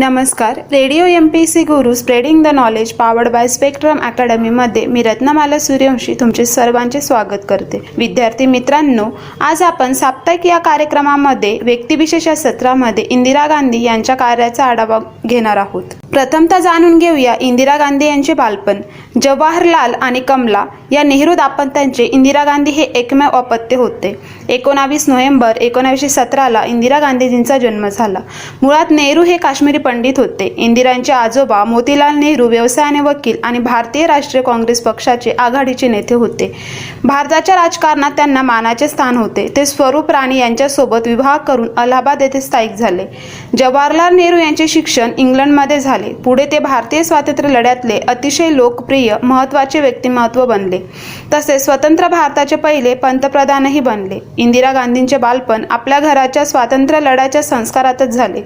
नमस्कार. Radio M P C Guru spreading the knowledge powered by spectrum अकॅडमीमध्ये मी रत्नमाला सूर्यवंशी तुमचे सर्वांचे स्वागत करते. विद्यार्थी मित्रांनो आज आपण साप्ताहिक या कार्यक्रमामध्ये व्यक्तिविशेष या सत्रामध्ये इंदिरा गांधी यांच्या कार्याचा आढावा घेणार आहोत. प्रथमतः जाणून घेऊया इंदिरा गांधी यांचे बालपण. जवाहरलाल आणि कमला या नेहरू दाम्पत्यांचे इंदिरा गांधी हे एकमेव अपत्य होते. एकोणावीस नोव्हेंबर एकोणावीसशे सतराला इंदिरा गांधीजींचा जन्म झाला. मुळात नेहरू हे काश्मीरी पंडित होते. इंदिरांचे आजोबा मोतीलाल नेहरू व्यवसायाने वकील आणि भारतीय राष्ट्रीय काँग्रेस पक्षाचे आघाडीचे नेते होते. भारताच्या राजकारणात त्यांना मानाचे स्थान होते. ते स्वरूप राणी यांच्यासोबत विवाह करून अलाहाबाद येथे स्थायिक झाले. जवाहरलाल नेहरू यांचे शिक्षण इंग्लंडमध्ये झाले. पुढे ते भारतीय स्वातंत्र्य लढ्यातले अतिशय लोकप्रिय महत्त्वाचे व्यक्तिमत्व बनले. तसेच स्वतंत्र भारताचे पहिले पंतप्रधानही बनले. इंदिरा गांधींचे बालपण आपल्या घराच्या स्वातंत्र्य लढ्याच्या संस्कारातच झाले.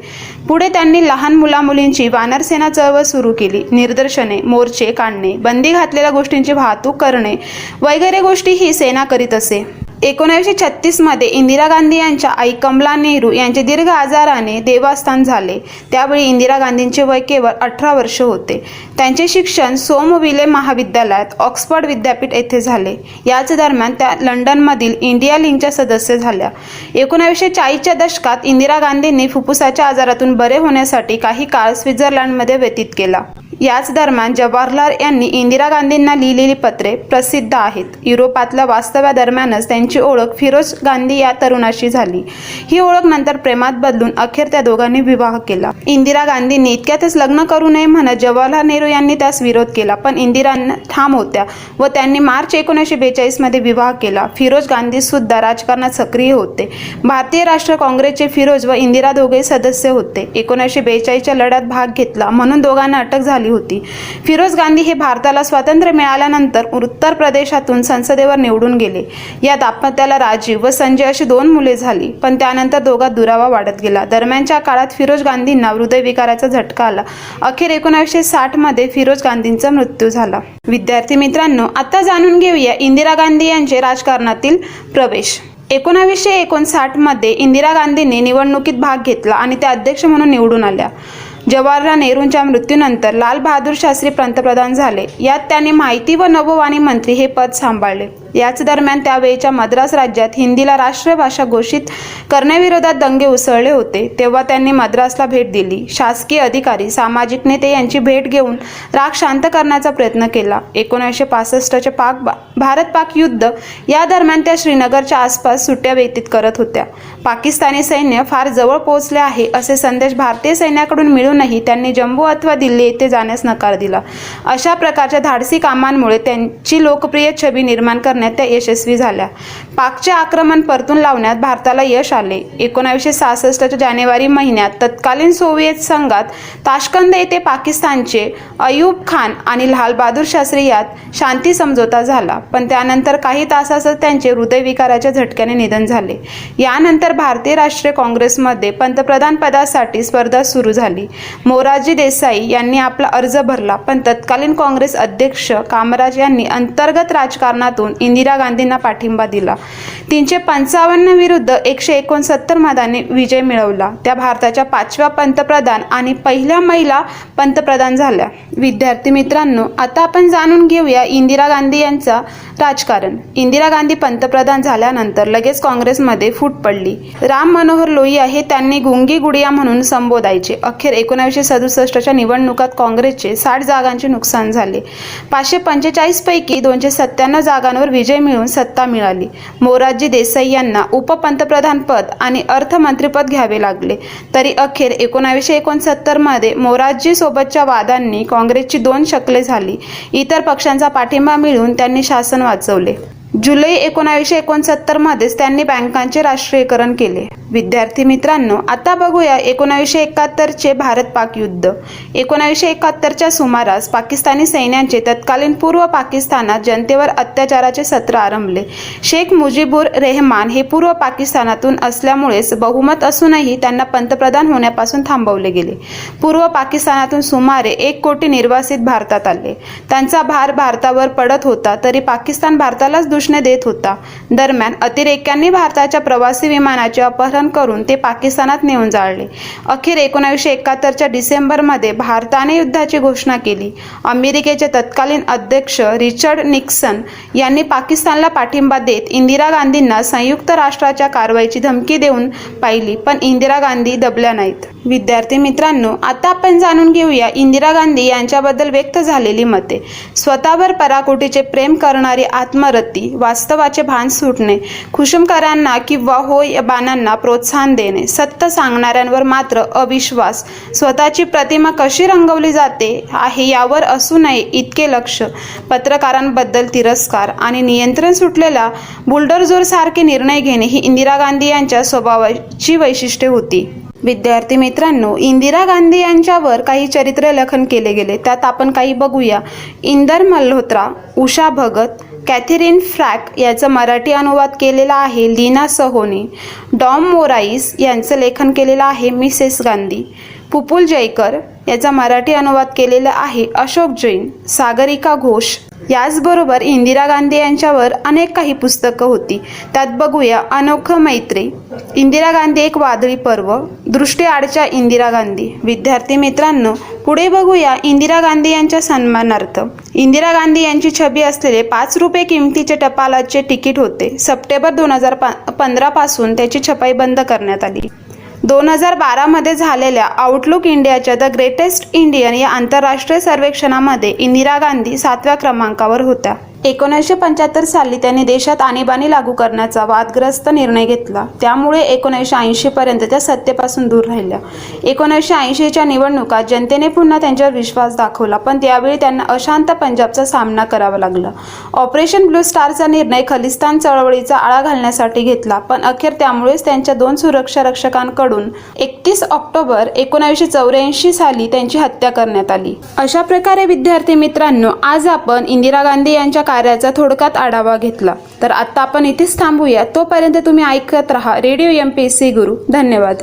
पुढे त्यांनी लहान मुलामुलींची वानरसेना चळवळ सुरू केली. निदर्शने मोर्चे काढणे बंदी घातलेल्या गोष्टींची वाहतूक करणे वगैरे गोष्टी ही सेना करीत असे. एकोणीसशे छत्तीसमध्ये इंदिरा गांधी यांच्या आई कमला नेहरू यांचे दीर्घ आजाराने देवास्थान झाले. त्यावेळी इंदिरा गांधींचे वय केवळ अठरा वर्ष होते. त्यांचे शिक्षण सोमविले महाविद्यालयात ऑक्सफर्ड विद्यापीठ येथे झाले. याच दरम्यान त्या लंडनमधील इंडिया लिंकच्या सदस्य झाल्या. एकोणावीसशे चाळीसच्या दशकात इंदिरा गांधींनी फुफ्फुसाच्या आजारातून बरे होण्यासाठी काही काळ स्वित्झर्लंडमध्ये व्यतीत केला. याच दरम्यान जवाहरलाल यांनी इंदिरा गांधींना लिहिलेली पत्रे प्रसिद्ध आहेत. युरोपातल्या वास्तव्यादरम्यानच त्यांची ओळख फिरोज गांधी या तरुणाशी झाली. ही ओळख नंतर प्रेमात बदलून अखेर त्या दोघांनी विवाह केला. इंदिरा गांधींनी इतक्यातच लग्न करू नये म्हणत जवाहरलाल नेहरू यांनी त्यास विरोध केला पण इंदिरांना ठाम होत्या व त्यांनी मार्च एकोणीसशे बेचाळीसमध्ये विवाह केला. फिरोज गांधी सुद्धा राजकारणात सक्रिय होते. भारतीय राष्ट्र काँग्रेसचे फिरोज व इंदिरा दोघे सदस्य होते. एकोणीसशे बेचाळीसच्या लढ्यात भाग घेतला म्हणून दोघांना अटक झाली होती. फिरोज गांधी हे भारताला स्वातंत्र्य मिळाल्यानंतर उत्तर प्रदेशातून संसदेवर निवडून गेले. या दाम्पत्याला राजीव व संजय अशी दोन मुले झाली पण त्यानंतर दोघात दुरावा वाढत गेला. दरम्यानच्या काळात फिरोज गांधींना हृदयविकाराचा झटका आला. अखेर एकोणीसशे साठमध्ये फिरोज गांधींचा मृत्यू झाला. विद्यार्थी मित्रांनो आता जाणून घेऊया इंदिरा गांधी यांचे राजकारणातील प्रवेश. एकोणावीसशे एकोणसाठमध्ये इंदिरा गांधींनी निवडणुकीत भाग घेतला आणि त्या अध्यक्ष म्हणून निवडून आल्या. जवाहरलाल नेहरूंच्या मृत्यूनंतर लाल बहादूर शास्त्री पंतप्रधान झाले. यात त्यांनी माहिती व नभोवाणी मंत्री हे पद सांभाळले. याच दरम्यान त्यावेळच्या मद्रास राज्यात हिंदीला राष्ट्रभाषा घोषित करण्याविरोधात दंगे उसळले होते. तेव्हा त्यांनी मद्रासला भेट दिली. शासकीय अधिकारी सामाजिक नेते यांची भेट घेऊन राग शांत करण्याचा प्रयत्न केला. एकोणीसशे पासष्टचे पाक भारत पाक युद्ध या दरम्यान त्या श्रीनगरच्या आसपास सुट्ट्या व्यतीत करत होत्या. पाकिस्तानी सैन्य फार जवळ पोहोचले आहे असे संदेश भारतीय सैन्याकडून मिळून मिळूनही त्यांनी जम्बू अथवा दिल्ली येथे जाण्यास नकार दिला. अशा प्रकारच्या धाडसी कामांमुळे त्यांची लोकप्रिय छबी निर्माण करण्यात त्या यशस्वी झाल्या. पाकचे आक्रमण परतून लावण्यात भारताला यश आले. एकोणावीसशे सहासष्टच्या जानेवारी महिन्यात तत्कालीन सोव्हिएत संघात ताशकंद येथे पाकिस्तानचे अयूब खान आणि लालबहादूर शास्त्री यात शांती समझोता झाला. पण त्यानंतर काही तासातच त्यांचे हृदयविकाराच्या झटक्याने निधन झाले. यानंतर भारतीय राष्ट्रीय काँग्रेसमध्ये पंतप्रधान पदासाठी स्पर्धा सुरू झाली. मोरारजी देसाई यांनी आपला अर्ज भरला पण तत्कालीन काँग्रेस अध्यक्ष कामराज यांनी अंतर्गत राजकारणातून इंदिरा गांधींना पाठिंबा दिला. तीनशे पंचावन्न विरुद्ध एकशे एकोणसत्तर मतांनी विजय मिळवला. त्या भारताच्या पाचव्या पंतप्रधान आणि पहिल्या महिला पंतप्रधान झाल्या. विद्यार्थी मित्रांनो आता आपण जाणून घेऊया इंदिरा गांधी यांचा राजकारण. इंदिरा गांधी पंतप्रधान झाल्यानंतर लगेच काँग्रेसमध्ये फूट पडली. राम मनोहर लोहिया हे त्यांनी गुंगी गुडिया म्हणून संबोधायचे. अखेर एकोणीसशे सदुसष्टच्या निवडणुकात काँग्रेसचे साठ जागांचे नुकसान झाले. पाचशे पंचेचाळीसपैकी दोनशे सत्त्याण्णव जागांवर विजय मिळून सत्ता मिळाली. मोरारजी देसाई यांना उपपंतप्रधानपद आणि अर्थमंत्रीपद घ्यावे लागले. तरी अखेर एकोणावीसशे एकोणसत्तरमध्ये मोरारजीसोबतच्या वादांनी काँग्रेसची दोन शकले झाली. इतर पक्षांचा पाठिंबा मिळून त्यांनी शासन वाचवले. जुलै एकोणावीसशे एकोणसत्तरमध्येच त्यांनी बँकांचे राष्ट्रीयकरण केले. विद्यार्थी मित्रांनो आता बघूया एकोणावीसशे एकाहत्तरचे भारत पाक युद्ध. एकोणावीसशे एकाहत्तरच्या सुमारास पाकिस्तानी सैन्यांचे तत्कालीन पूर्व पाकिस्तानात जनतेवर अत्याचाराचे सत्र आरंभले. शेख मुजीबुर रेहमान हे पूर्व पाकिस्तानातून असल्यामुळेच बहुमत असूनही त्यांना पंतप्रधान होण्यापासून थांबवले गेले. पूर्व पाकिस्तानातून सुमारे एक कोटी निर्वासित भारतात आले. त्यांचा भार भारतावर पडत होता तरी पाकिस्तान भारतालाच दुष्ण प्रश्न देत होता. दरम्यान अतिरेक्यांनी भारताच्या प्रवासी विमानाचे अपहरण करून ते पाकिस्तानात नेऊन जाळले. अखेर एकोणीसशे एकाहत्तरच्या डिसेंबरमध्ये भारताने युद्धाची घोषणा केली. अमेरिकेचे तत्कालीन अध्यक्ष रिचर्ड निक्सन यांनी पाकिस्तानला पाठिंबा देत इंदिरा गांधींना संयुक्त राष्ट्राच्या कारवाईची धमकी देऊन पाहिली पण इंदिरा गांधी दबल्या नाहीत. विद्यार्थी मित्रांनो आता आपण जाणून घेऊया इंदिरा गांधी यांच्याबद्दल व्यक्त झालेली मते. स्वतःवर पराकोटीचे प्रेम करणारी आत्मरती वास्तवाचे भान सुटणे खुशमकरांना किंवा होय बाणांना प्रोत्साहन देणे सत्य सांगणाऱ्यांवर मात्र अविश्वास. स्वतःची प्रतिमा कशी रंगवली जाते आहे यावर असू नये इतके लक्ष. पत्रकारांबद्दल तिरस्कार आणि नियंत्रण सुटलेला बुलडोझर सारखे निर्णय घेणे ही इंदिरा गांधी यांच्या स्वभावाची वैशिष्ट्ये होती. विद्यार्थी मित्रांनो इंदिरा गांधी यांच्यावर काही चरित्र लेखन केले गेले. त्यात आपण काही बघूया. इंदर मल्होत्रा उषा भगत कॅथेरिन फ्रॅक याचा मराठी अनुवाद केलेला आहे लीना सहोने. डॉम मोराईस यांचं लेखन केलेलं आहे मिसेस गांधी. पुपुल जयकर याचा मराठी अनुवाद केलेला आहे अशोक जैन. सागरिका घोष याचबरोबर इंदिरा गांधी यांच्यावर अनेक काही पुस्तकं होती. त्यात बघूया अनोखं मैत्री. इंदिरा गांधी एक वादळी पर्व. दृष्टी आडच्या इंदिरा गांधी. विद्यार्थी मित्रांनो पुढे बघूया इंदिरा गांधी यांच्या सन्मानार्थ. इंदिरा गांधी यांची छबी असलेले पाच रुपये किमतीचे टपालाचे तिकीट होते. सप्टेंबर दोन हजार पा पंधरापासून त्याची छपाई बंद करण्यात आली. दोन हजार बारामध्ये झालेल्या आउटलुक इंडियाच्या द ग्रेटेस्ट इंडियन या आंतरराष्ट्रीय सर्वेक्षणामध्ये इंदिरा गांधी सातव्या क्रमांकावर होत्या. एकोणीसशे पंच्याहत्तर साली त्यांनी देशात आणीबाणी लागू करण्याचा वादग्रस्त निर्णय घेतला. त्यामुळे एकोणीसशे ऐंशीपर्यंत त्या सत्तेपासून दूर राहिल्या. एकोणीसशे ऐंशीच्या निवडणुकात जनतेने पुन्हा त्यांच्यावर विश्वास दाखवला पण त्यावेळी त्यांना अशांत पंजाबचा सामना करावा लागला. ऑपरेशन ब्लू स्टारचा निर्णय खलिस्तान चळवळीचा आळा घालण्यासाठी घेतला पण अखेर त्यामुळेच त्यांच्या दोन सुरक्षा रक्षकांकडून एकतीस ऑक्टोबर एकोणीसशे चौऱ्याऐंशी साली त्यांची हत्या करण्यात आली. अशा प्रकारे विद्यार्थी मित्रांनो आज आपण इंदिरा गांधी यांच्या कार्याचा थोडक्यात आढावा घेतला. तर आता आपण इथेच थांबूया. तोपर्यंत तुम्ही ऐकत राहा. रेडिओ एम पी सी गुरु. धन्यवाद.